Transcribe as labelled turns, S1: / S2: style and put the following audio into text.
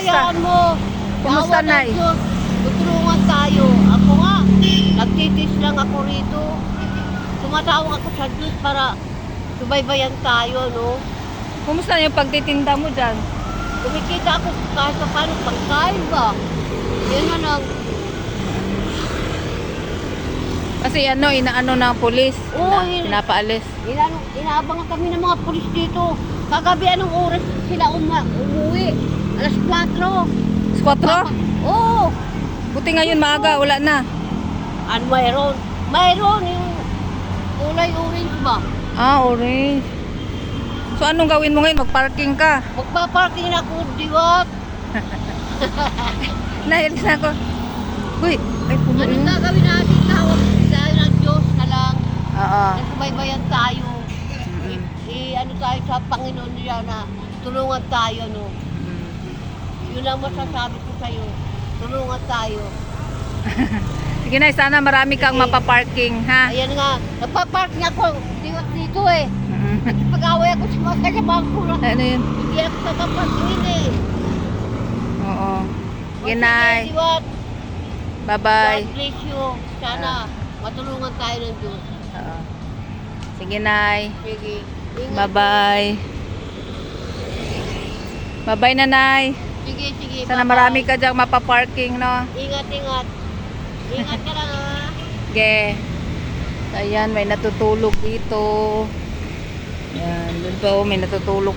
S1: hayaan mo.
S2: Kumusta, Nay?
S1: Tutulungan tayo. Ako nga, nagtitis lang ako rito. Tumatawag ako sa Diyos para subaybayan tayo, no?
S2: Kumusta yung pagtitinda mo dyan?
S1: Kumikita ako kahit pa paano pagkain ba? Yan na lang.
S2: Kasi ano, inaano ng polis.
S1: Oo,
S2: na,
S1: yun.
S2: pinapaalis.
S1: Inano, inaabangan kami ng mga pulis dito. Kagabi anong oras sila uma, umuwi? Alas 4.
S2: Squatro?
S1: Oo.
S2: Buti ngayon maaga, wala na.
S1: Ano mayroon? Mayroon yung kulay orange ba?
S2: Ah, orange. So anong gawin mo ngayon? Mag-parking ka.
S1: Magpa-parking na ako, diwat.
S2: Nailis na ako. Uy, ay puno
S1: Anong gagawin natin? Tawag tayo ng Diyos na lang.
S2: Oo.
S1: Nasubaybayan tayo.
S2: Mm-mm.
S1: I, ano tayo sa Panginoon niya na tulungan tayo, no? Yun lang masasabi ko sa'yo. Tulungan tayo.
S2: Sige na, sana marami kang
S1: Sige.
S2: mapaparking, ha?
S1: Ayan nga, nagpa-parking ako diwat dito eh.
S2: Mm.
S1: Pag-away ako sa mga kasamahan ko
S2: ano yun?
S1: Hindi ako nagpa-parking eh.
S2: Oo. Sige, Nay.
S1: Diwat.
S2: Bye-bye.
S1: God bless you. Sana matulungan tayo ng Diyos.
S2: Oo. Sige, Nay.
S1: Sige.
S2: Bye-bye. Bye-bye, Nanay.
S1: Sige, sige.
S2: Sana
S1: bye-bye.
S2: marami ka diyang mapaparking, no?
S1: Ingat, ingat. Ingat ka lang ha.
S2: Ge. Ayan, may natutulog dito. Ayan, doon pa oh, may natutulog